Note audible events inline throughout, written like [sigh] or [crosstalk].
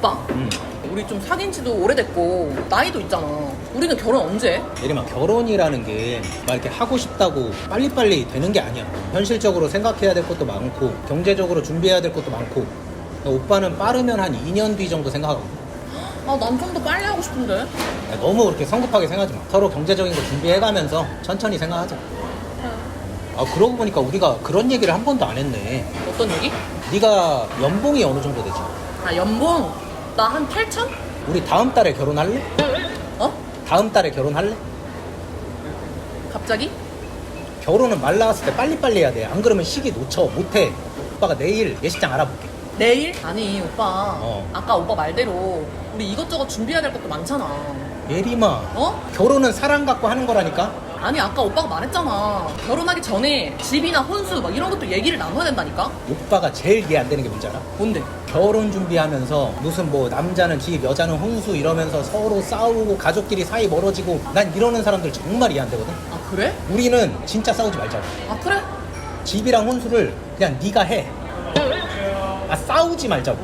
오빠. 음. 우리 좀 사귄 지도 오래됐고 나이도 있잖아. 우리는 결혼 언제? 해? 예림아 결혼이라는 게 막 이렇게 하고 싶다고 빨리빨리 되는 게 아니야. 현실적으로 생각해야 될 것도 많고 경제적으로 준비해야 될 것도 많고. 오빠는 빠르면 한 2년 뒤 정도 생각하고. 아난 좀 더 빨리 하고 싶은데. 너무 그렇게 성급하게 생각하지 마. 서로 경제적인 거 준비해가면서 천천히 생각하자. 아 그러고 보니까 우리가 그런 얘기를 한 번도 안 했네. 어떤 얘기? 네가 연봉이 어느 정도 되지? 아 연봉 나 한 8천? 우리 다음 달에 결혼할래? 어? 다음 달에 결혼할래? 갑자기? 결혼은 말 나왔을 때 빨리빨리 해야 돼. 안 그러면 시기 놓쳐. 못해. 오빠가 내일 예식장 알아볼게. 내일? 아니 오빠 어. 아까 오빠 말대로 우리 이것저것 준비해야 될 것도 많잖아 예림아. 어? 결혼은 사랑 갖고 하는 거라니까? 아니 아까 오빠가 말했잖아 결혼하기 전에 집이나 혼수 막 이런 것도 얘기를 나눠야 된다니까 오빠가 제일 이해 안 되는 게 뭔지 알아? 뭔데? 결혼 준비하면서 무슨 뭐 남자는 집, 여자는 혼수 이러면서 서로 싸우고 가족끼리 사이 멀어지고 난 이러는 사람들 정말 이해 안 되거든? 아 그래? 우리는 진짜 싸우지 말자고. 아 그래? 집이랑 혼수를 그냥 네가 해. 아 싸우지 말자고.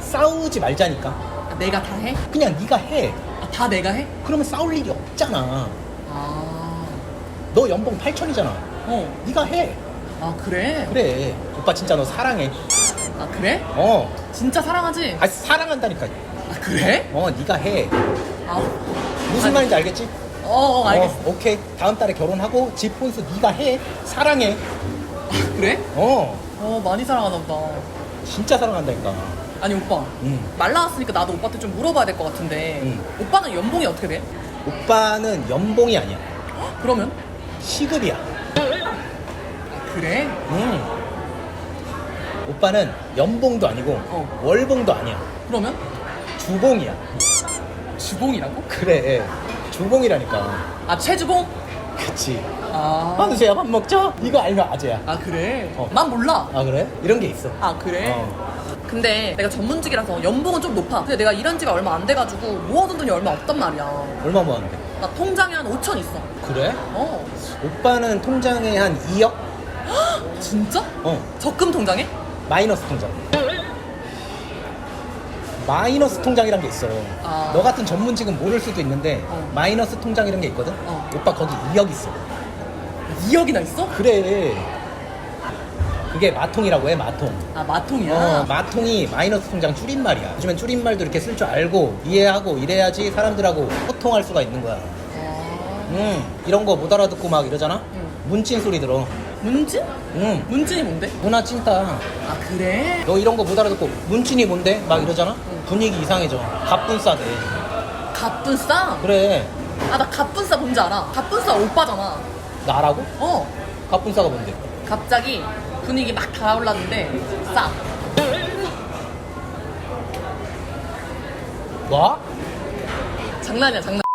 싸우지 말자니까. 아, 내가 다 해? 그냥 네가 해. 아, 다 내가 해? 그러면 싸울 일이 없잖아. 아, 너 연봉 8천이잖아. 어. 네가 해. 아 그래? 그래. 오빠 진짜 너 사랑해. 아 그래? 어. 진짜 사랑하지? 아 사랑한다니까. 아 그래? 어, 네가 해. 아, 무슨 아니, 말인지 알겠지? 어, 어 알겠어. 어, 오케이. 다음 달에 결혼하고 집 혼수 네가 해. 사랑해. 그래? 어. 어 많이 사랑하나 보다. 진짜 사랑한다니까. 아니 오빠 응. 말 나왔으니까 나도 오빠한테 좀 물어봐야 될 것 같은데 응. 오빠는 연봉이 어떻게 돼? 오빠는 연봉이 아니야. 헉, 그러면? 시급이야. 그래? 음. 오빠는 연봉도 아니고 어. 월봉도 아니야. 그러면? 주봉이야. 주봉이라고? 그래. 주봉이라니까. 아 최주봉? 그치. 아, 한우세요 밥 먹자. 이거 알면 아재야. 아 그래? 어. 난 몰라. 아 그래? 이런 게 있어. 아 그래? 어. 근데 내가 전문직이라서 연봉은 좀 높아. 근데 내가 일한 지가 얼마 안 돼가지고 모아둔 돈이 얼마 없단 말이야. 얼마 모았는데? 나 통장에 한 5천 있어. 그래? 어. 오빠는 통장에 한 2억? [gasps] 진짜? 어. 적금 통장에? 마이너스 통장. 마이너스 통장이란 게 있어. 아. 너 같은 전문직은 모를 수도 있는데 어. 마이너스 통장이란 게 있거든. 어. 오빠 거기 2억 있어. 2억이나 있어? 그래. 그게 마통이라고 해, 마통. 아 마통이야. 어, 마통이 마이너스 통장 줄임말이야. 요즘엔 줄임말도 이렇게 쓸 줄 알고 이해하고 이래야지 사람들하고 소통할 수가 있는 거야. 아. 음, 이런 거 못 알아듣고 막 이러잖아? 응. 문찐 소리 들어. 문진? 응, 문진이 뭔데? 문화 찐따. 아 그래? 너 이런 거 못 알아듣고 문찐이 뭔데? 막 이러잖아? 응. 분위기 이상해져. 갑분싸대. 갑분싸? 그래. 아 나 갑분싸 뭔지 알아. 갑분싸 오빠잖아. 나라고? 어. 갑분싸가 뭔데? 갑자기 분위기 막 달아올랐는데 싸. 뭐? 장난이야 장난.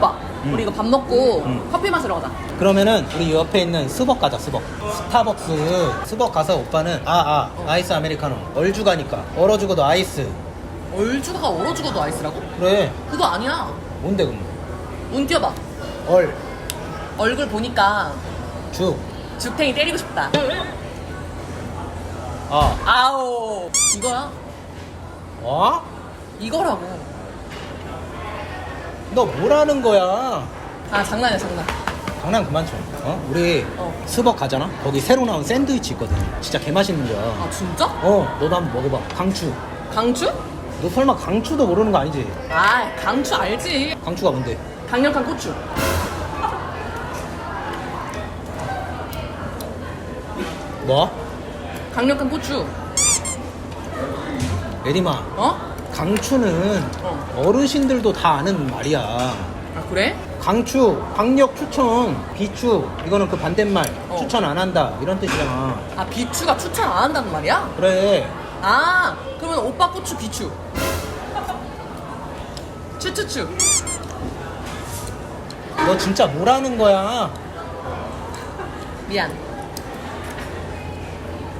오빠 응. 우리 이거 밥 먹고 응. 커피 마시러 가자. 그러면은 우리 옆에 있는 스벅 가자 스벅 스타벅스 스벅 가서 오빠는 아아 어. 아이스 아메리카노 얼죽 가니까 얼어 죽어도 아이스 얼 죽어가 얼어 죽어도 아이스라고? 그래 그거 아니야. 뭔데 그럼 운 띄워봐. 얼 얼굴 보니까 죽, 죽탱이 때리고 싶다. 아, 아오 이거야. 어? 이거라고. 너 뭐라는 거야? 아 장난이야 장난. 장난 그만 쳐. 어? 우리 어. 스벅 가잖아? 거기 새로 나온 샌드위치 있거든. 진짜 개 맛있는 거야. 아 진짜? 어, 너도 한번 먹어봐. 강추. 강추? 너 설마 강추도 모르는 거 아니지? 아 강추 알지. 강추가 뭔데? 강력한 고추. 뭐? 강력한 고추. 예림아, 어? 강추는 어. 어르신들도 다 아는 말이야. 아 그래? 강추, 강력 추천, 비추, 이거는 그 반대말, 어. 추천 안 한다, 이런 뜻이잖아. 아 비추가 추천 안 한다는 말이야? 그래. 아 그러면 오빠 고추 비추. 추추추. 너 진짜 뭐라는 거야? 미안.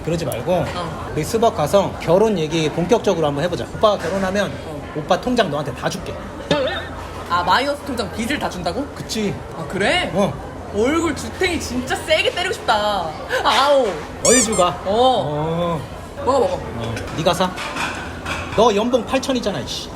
그러지 말고, 어. 우리 스벅 가서 결혼 얘기 본격적으로 한번 해보자. 오빠가 결혼하면, 어. 오빠 통장 너한테 다 줄게. 아 마이너스 통장 빚을 다 준다고? 그치? 아 그래? 어, 얼굴 주탱이 진짜 세게 때리고 싶다. 아우. 얼주가. 어. 어, 먹어 먹어. 어. 네가 사? 너 연봉 8천이잖아 이씨